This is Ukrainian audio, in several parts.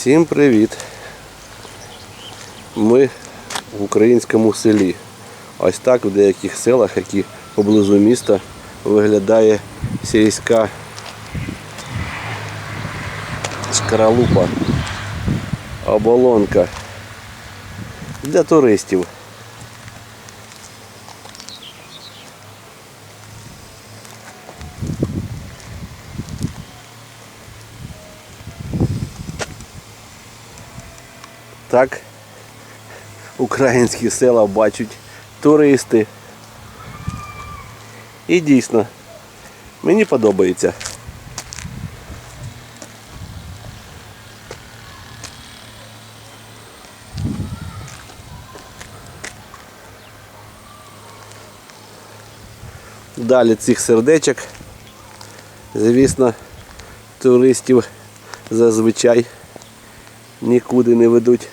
Всім привіт! Ми в українському селі. Ось так в деяких селах, які поблизу міста, виглядає сільська шкаралупа, оболонка для туристів. Так українські села бачать туристи. І дійсно, мені подобається. Далі цих сердечок, звісно, туристів зазвичай нікуди не ведуть.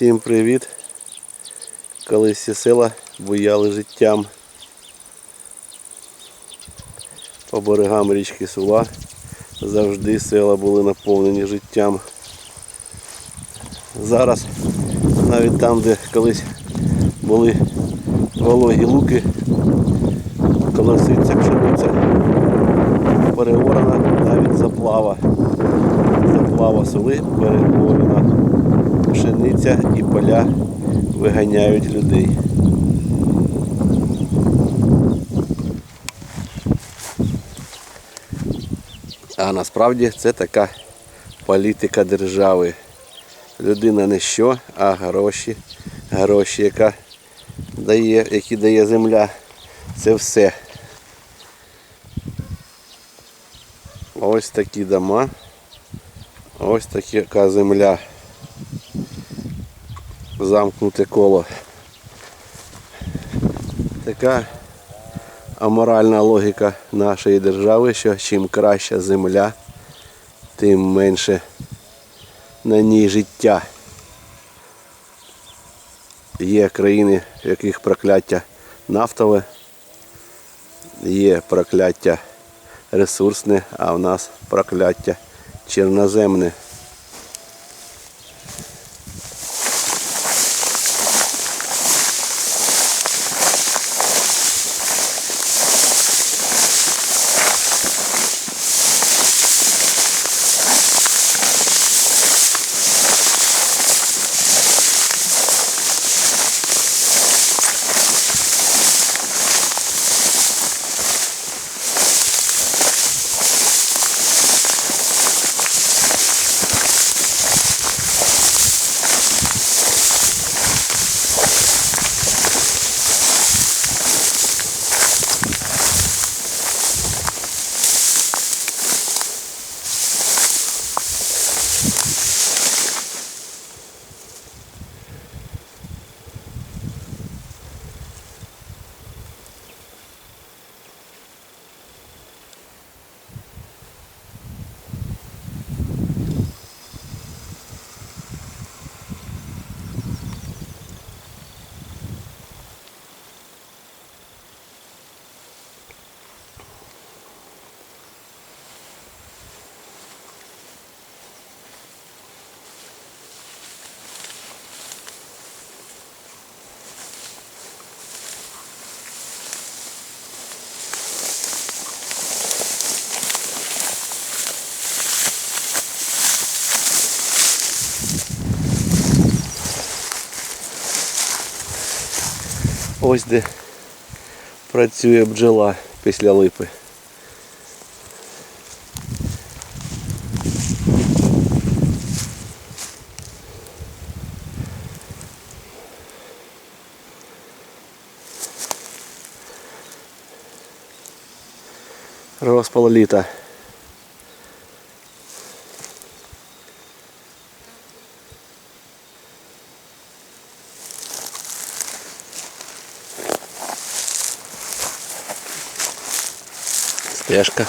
Всім привіт! Колись ці села буяли життям. По берегам річки Сула завжди села були наповнені життям. Зараз навіть там, де колись були вологі луки, колоситься пшениця, переорана навіть заплава. Заплава соли переорана. Пшениця і поля виганяють людей. А насправді це така політика держави. Людина не що, а гроші. Гроші, яка дає, які дає земля. Це все. Ось такі дома. Ось така земля. Замкнуте коло. Така аморальна логіка нашої держави, що чим краща земля, тим менше на ній життя. Є країни, в яких прокляття нафтове, є прокляття ресурсне, а в нас прокляття чорноземне. Ось де працює бджола після липи. Розпал літа. Стежка.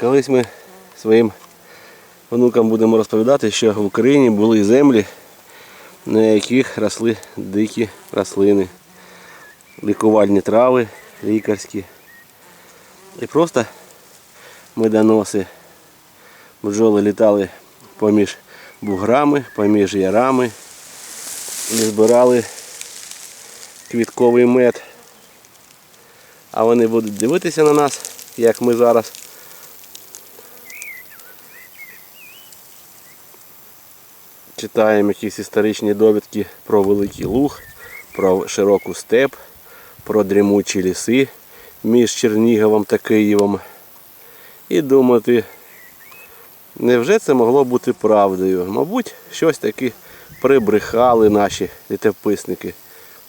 Колись ми своїм онукам будемо розповідати, що в Україні були землі, на яких росли дикі рослини, лікувальні трави, лікарські. І просто медоноси, бджоли літали поміж буграми, поміж ярами і збирали квітковий мед. А вони будуть дивитися на нас, як ми зараз. Читаємо якісь історичні довідки про Великий Луг, про широку степ, про дрімучі ліси між Черніговом та Києвом. І думати, невже це могло бути правдою? Мабуть, щось таки прибрехали наші літописники.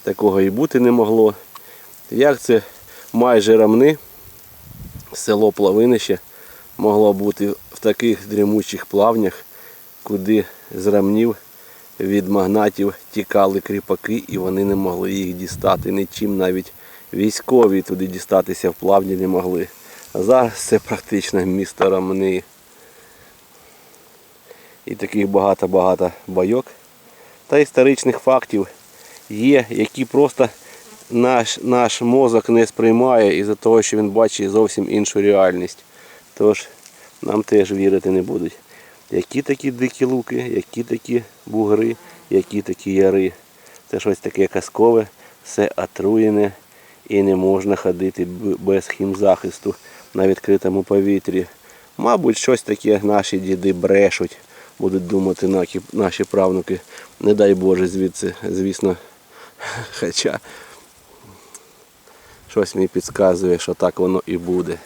Такого і бути не могло. Як це майже рамни, село Плавинище могло бути в таких дрімучих плавнях, куди з рамнів від магнатів тікали кріпаки і вони не могли їх дістати нічим, навіть військові туди дістатися в плавні не могли. А зараз це практично місто рамни. І таких багато-багато байок та історичних фактів є, які просто наш, наш мозок не сприймає із-за того, що він бачить зовсім іншу реальність. Тож нам теж вірити не будуть. Які такі дикі луки, які такі бугри, які такі яри. Це щось таке казкове, все отруєне і не можна ходити без хімзахисту на відкритому повітрі. Мабуть, щось таке наші діди брешуть, будуть думати наші правнуки. Не дай Боже звідси, звісно. Хоча щось мені підказує, що так воно і буде.